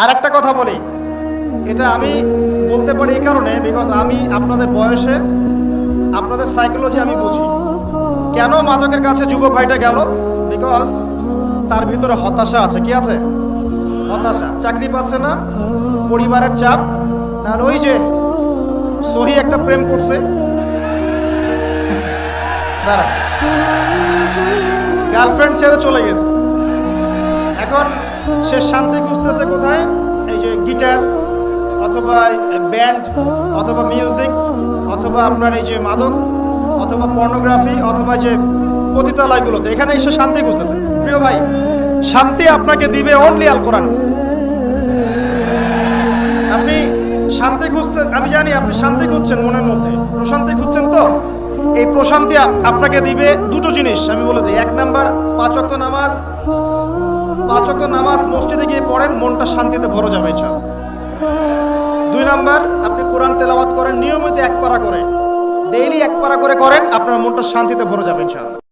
আর একটা কথা বলি। এটা আমি বলতে পারি এই কারণে বিকজ আমি আপনাদের বয়সে, আপনাদের সাইকোলজি আমি বুঝি। কেন মাদকের কাছে যুব ভাইটা গেল? বিকজ তার ভিতরে হতাশা আছে। কি আছে? হতাশা। চাকরি পাচ্ছে না, পরিবারের চাপ না ওই যে সহি একটা প্রেম করছে। দাঁড়া গার্লফ্রেন্ড ছেড়ে চলে গেছে। এখন সে শান্তি খুঁজতেছে কোথায়? এই যে গিটার অথবা ব্যান্ড অথবা মিউজিক অথবা আপনার এই যে মাদক অথবা পর্নোগ্রাফি অথবা যে পতিতালয়গুলোতে। এখানে এসে শান্তি খুঁজতেছে। প্রিয় ভাই, শান্তি আপনাকে দিবে অনলি আল কোরআন। আপনি শান্তি খুঁজতে, আমি জানি আপনি শান্তি খুঁজছেন মনের মধ্যে। প্রশান্তি খুঁজছেন তো? এই প্রশান্তি আপনাকে দিবে দুটো জিনিস। আমি বলে দিই। এক নাম্বার, পাঁচ নামাজ। পাঁচ ওয়াক্ত নামাজ মসজিদে গিয়ে পড়েন, মনটা শান্তিতে ভরে যাবে ইনশাল দুই নাম্বার, আপনি কোরআন তেলাওয়াত করেন, নিয়মিত এক পারা করে ডেইলি এক পারা করে করেন, আপনার মনটা শান্তিতে ভরে যাবে ইনশাআল্লাহ।